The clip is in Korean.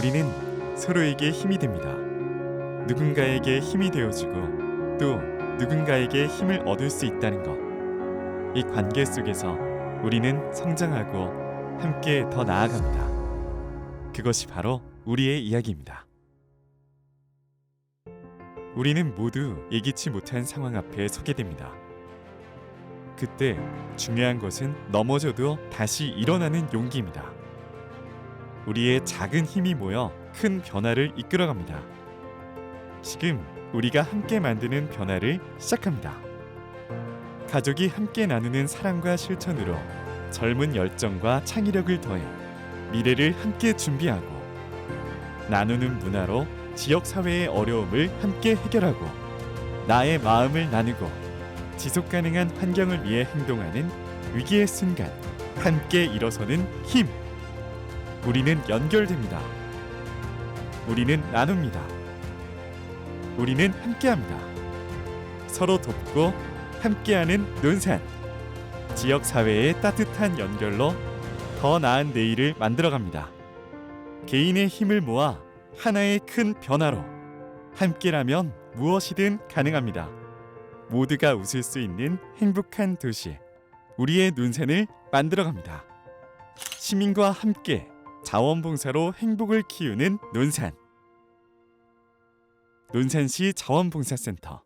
우리는 서로에게 힘이 됩니다. 누군가에게 힘이 되어주고 또 누군가에게 힘을 얻을 수 있다는 것. 이 관계 속에서 우리는 성장하고 함께 더 나아갑니다. 그것이 바로 우리의 이야기입니다. 우리는 모두 예기치 못한 상황 앞에 서게 됩니다. 그때 중요한 것은 넘어져도 다시 일어나는 용기입니다. 우리의 작은 힘이 모여 큰 변화를 이끌어갑니다. 지금 우리가 함께 만드는 변화를 시작합니다. 가족이 함께 나누는 사랑과 실천으로 젊은 열정과 창의력을 더해 미래를 함께 준비하고 나누는 문화로 지역 사회의 어려움을 함께 해결하고 나의 마음을 나누고 지속 가능한 환경을 위해 행동하는 위기의 순간 함께 일어서는 힘 우리는 연결됩니다. 우리는 나눕니다. 우리는 함께합니다. 서로 돕고 함께하는 논산 지역 사회의 따뜻한 연결로 더 나은 내일을 만들어갑니다. 개인의 힘을 모아 하나의 큰 변화로 함께라면 무엇이든 가능합니다. 모두가 웃을 수 있는 행복한 도시 우리의 논산을 만들어갑니다. 시민과 함께 자원봉사로 행복을 키우는 논산. 논산시 자원봉사센터